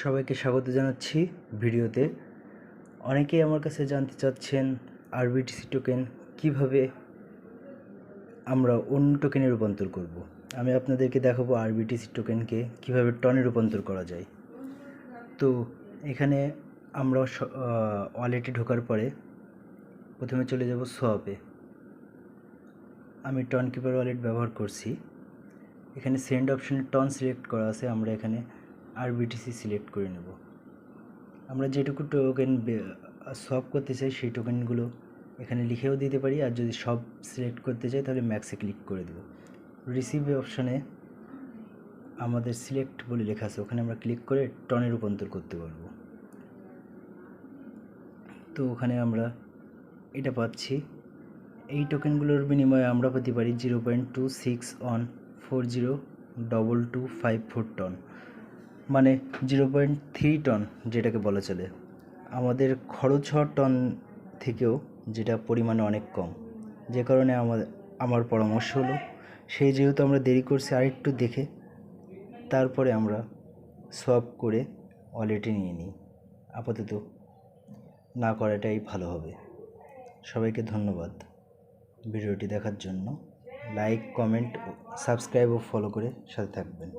সবাইকে স্বাগত জানাচ্ছি ভিডিওতে। অনেকেই আমার কাছে জানতে চাচ্ছেন আরবিটিসি টোকেন কীভাবে আমরা অন্য টোকেনে রূপান্তর করব। আমি আপনাদেরকে দেখাবো আরবিটিসি টোকেনকে কীভাবে টনে রূপান্তর করা যায়। তো এখানে আমরা ওয়ালেটে ঢোকার পরে প্রথমে চলে যাব সোয়াপে আমি টন কিপার ওয়ালেট ব্যবহার করছি। এখানে সেন্ড অপশনে টন সিলেক্ট করা আছে, আমরা এখানে আরবিটিসি সিলেক্ট করে নেব। আমরা যেটুকু টোকেন সব করতে চাই সেই টোকেনগুলো এখানে লিখেও দিতে পারি। আর যদি সব সিলেক্ট করতে চাই তাহলে ম্যাক্সে ক্লিক করে দেব। রিসিভ অপশানে আমাদের সিলেক্ট বলে লেখা আছে। ওখানে আমরা ক্লিক করে টনে রূপান্তর করতে পারব। তো ওখানে আমরা এটা পাচ্ছি। এই টোকেনগুলোর বিনিময়ে আমরা পেতে পারি zero point two six one four zero double two five four ton মানে জিরো পয়েন্ট থ্রি টন যেটাকে বলা চলে, আমাদের খরচ হওয়ার টন থেকেও যেটা পরিমাণে অনেক কম। যে কারণে আমার আমার পরামর্শ হলো সেই যেহেতু আমরা দেরি করছি আরেকটু দেখে, তারপরে আমরা সব করে ওয়ালেটে নিয়ে নিই। আপাতত না করাটাই ভালো হবে। সবাইকে ধন্যবাদ ভিডিওটি দেখার জন্য। লাইক কমেন্ট সাবস্ক্রাইব ও ফলো করে সাথে থাকবেন।